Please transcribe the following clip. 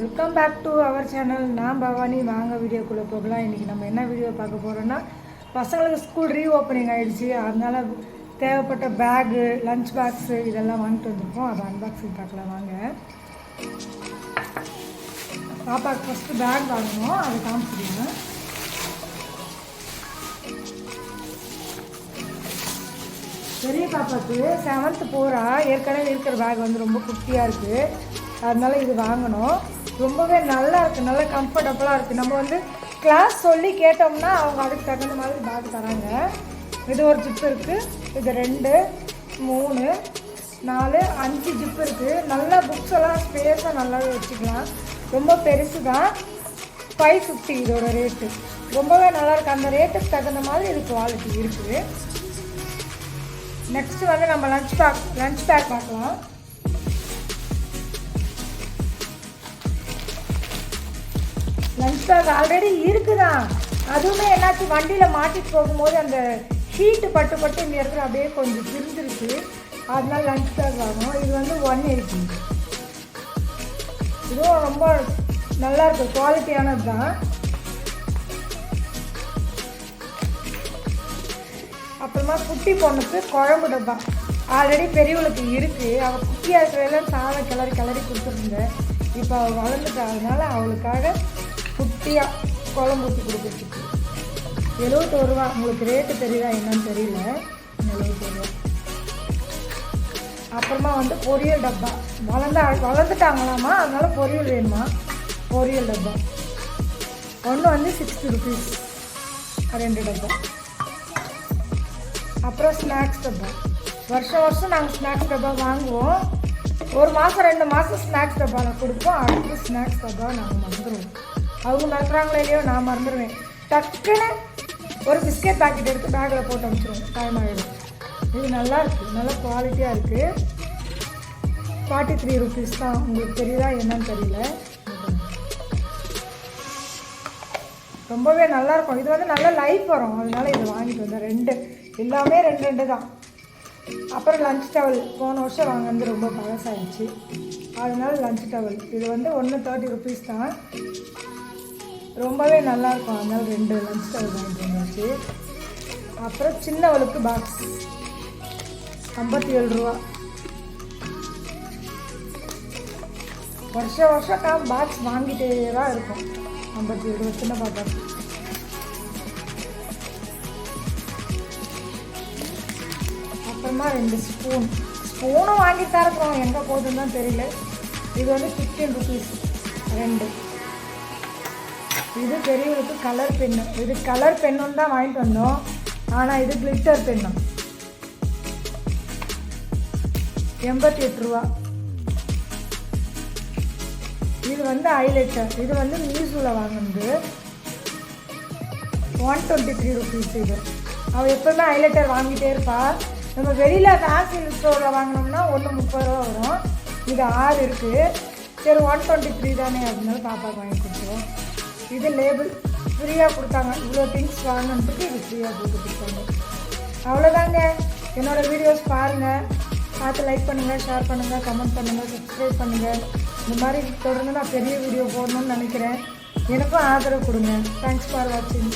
Welcome back to our channel நான் பவானி. வாங்க வீடியோக்குள்ளே போகலாம். இன்றைக்கி நம்ம என்ன வீடியோ பார்க்க போகிறோன்னா பசங்களுக்கு ஸ்கூல் ரீ ஓப்பனிங் ஆகிடுச்சு அதனால் தேவைப்பட்ட பேகு லஞ்ச் பாக்ஸு இதெல்லாம் வாங்கிட்டு வந்திருக்கோம். அதை அன்பாக்சிங் பார்க்கலாம். வாங்க. பாப்பாவுக்கு ஃபஸ்ட்டு பேக் வாங்கணும். அதை காமிச்சிடுங்க. பெரிய பாப்பாவுக்கு செவன்த்து போகிறா ஏற்கனவே இருக்கிற பேக் வந்து ரொம்ப குட்டியாக இருக்குது அதனால் இது வாங்கணும். ரொம்பவே நல்லா இருக்குது நல்லா கம்ஃபர்டபுளாக இருக்குது நம்ம வந்து கிளாஸ் சொல்லி கேட்டோம்னா அவங்க அதுக்கு தகுந்த மாதிரி பேக் தராங்க. இது ஒரு ஜிப் இருக்குது இது ரெண்டு மூணு நாலு அஞ்சு ஜிப் இருக்குது நல்லா புக்ஸ் எல்லாம் ஸ்பேஸாக நல்லாவே வச்சுக்கலாம். ரொம்ப பெருசு தான் ஃபைவ் ஃபிஃப்டி இதோட ரேட்டு ரொம்பவே நல்லா இருக்குது அந்த ரேட்டுக்கு தகுந்த மாதிரி இது குவாலிட்டி இருக்குது. நெக்ஸ்ட் வந்து நம்ம லஞ்ச் பேக் லஞ்ச் பேக் பார்க்கலாம். லஞ்ச் பேக் ஆல்ரெடி இருக்குதான் அதுவுமே என்னாச்சு வண்டியில் மாட்டிட்டு போகும்போது அந்த ஷீட்டு பட்டு பட்டு இந்த இடத்துல அப்படியே கொஞ்சம் பிரிஞ்சிருக்கு அதனால லஞ்ச் பேக் ஆகும் இது வந்து ஒன் எயிட்டி இதுவும் ரொம்ப நல்லாயிருக்கு குவாலிட்டியானது தான். அப்புறமா குட்டி பொண்ணுக்கு குழம்பு டப்பா ஆல்ரெடி பெரியவளுக்கு இருக்குது அவள் குட்டியாக இருக்கிறதெல்லாம் சாதம் கிளறி கிளறி கொடுத்துருந்தேன். இப்போ அவள் வளர்ந்துட்டா. அதனால அவளுக்காக குட்டியாக குழம்பு ஊற்றி கொடுத்துருக்கு எழுபத்தோரு ரூபா உங்களுக்கு ரேட்டு தெரியுதா என்னன்னு தெரியல. எழுபத்தோரு ரூபா. அப்புறமா வந்து பொரியல் டப்பா. வளர்ந்தா வளர்ந்துட்டாங்களாமா அதனால் பொரியல் வேணுமா? பொரியல் டப்பா. ஒன்று வந்து சிக்ஸ்டி ருபீஸ் ரெண்டு டப்பா. அப்புறம் ஸ்நாக்ஸ் டப்பா. வருஷம் வருஷம் நாங்கள் ஸ்நாக்ஸ் டப்பா வாங்குவோம். ஒரு மாதம் ரெண்டு மாதம் ஸ்நாக்ஸ் டப்பாவில் கொடுப்போம். அடுத்து ஸ்நாக்ஸ் டப்பா நாங்கள் வந்துடுவோம் அவங்க மறக்கிறாங்களோ இல்லையோ நான் மறந்துடுவேன். டக்குன்னு ஒரு பிஸ்கெட் பாக்கெட் எடுத்து பேக்கில் போட்டு அனுப்பிச்சிருவோம். டைம் இது நல்லா இருக்குது நல்ல குவாலிட்டியாக இருக்குது ஃபார்ட்டி த்ரீ ருபீஸ் தான். உங்களுக்கு தெரியுதா என்னன்னு தெரியல. ரொம்பவே நல்லா இருக்கும். இது வந்து நல்ல லைஃப் வரும். அதனால இது வாங்கிட்டு வந்தேன். ரெண்டு. எல்லாமே ரெண்டு ரெண்டு தான். அப்புறம் லஞ்ச் டவல் போன வருஷம் வாங்கினது ரொம்ப பழசாயிடுச்சு. அதனால லஞ்ச் டவல் இது வந்து ஒன்று தேர்ட்டி ருபீஸ் தான். ரொம்பவே நல்லா இருக்கும் ரெண்டு லஞ்ச் டவல் வாங்கிட்டு வந்தாச்சு. அப்புறம் சின்னவளுக்கு பாக்ஸ் ஐம்பத்தி ஏழு ரூபா. வருஷ வருஷம் நான் பாக்ஸ் வாங்கிட்டே தான் இருக்கும் ஐம்பத்தி ஏழு ரூபா சின்ன பாப்பா. அப்புறமா ரெண்டு ஸ்பூன் ஸ்பூனும் வாங்கிட்டு தான் இருக்கிறோம். எங்கே போகுதுன்னு தான் தெரியல. இது வந்து ஃபிஃப்டீன் ருபீஸ் ரெண்டு. இது பெரியவருக்கு கலர் பென்னு இது கலர் பென்னுன்னு தான் வாங்கிட்டு வந்தோம். ஆனால் இது கிளிட்டர் பென்னும் எண்பத்தி எட்டு ரூபா. இது வந்து ஹைலைட்டர் இது வந்து மீஷோவில் வாங்கினது. ஒன் டுவெண்ட்டி த்ரீ ருபீஸ் இது. அவள் எப்போவுமே ஹைலைட்டர் வாங்கிட்டே இருப்பா. நம்ம வெளியில் ஃபேன்சி ஸ்டோரில் வாங்கினோம்னா ஒன்று முப்பது ரூபா வரும். இது ஆறு இருக்குது சரி ஒன் டுவெண்ட்டி த்ரீ தானே அதனால பாப்பாவுக்கு வாங்கி கொடுத்துருவோம் இது லேபிள் ஃப்ரீயாக கொடுத்தாங்க. இவ்வளோ திங்ஸ் வாங்கினதுக்கு இது ஃப்ரீயாக போட்டு கொடுத்தாங்க. அவ்வளோதாங்க என்னோடய வீடியோஸ் பாருங்கள் பார்த்து லைக் பண்ணுங்கள் ஷேர் பண்ணுங்கள் கமெண்ட் பண்ணுங்கள் சப்ஸ்கிரைப் பண்ணுங்கள் இந்த மாதிரி தொடர்ந்து நான் பெரிய வீடியோ போடணும்னு நினைக்கிறேன். எனக்கும் ஆதரவு கொடுங்க. தேங்க்ஸ் ஃபார் வாட்சிங்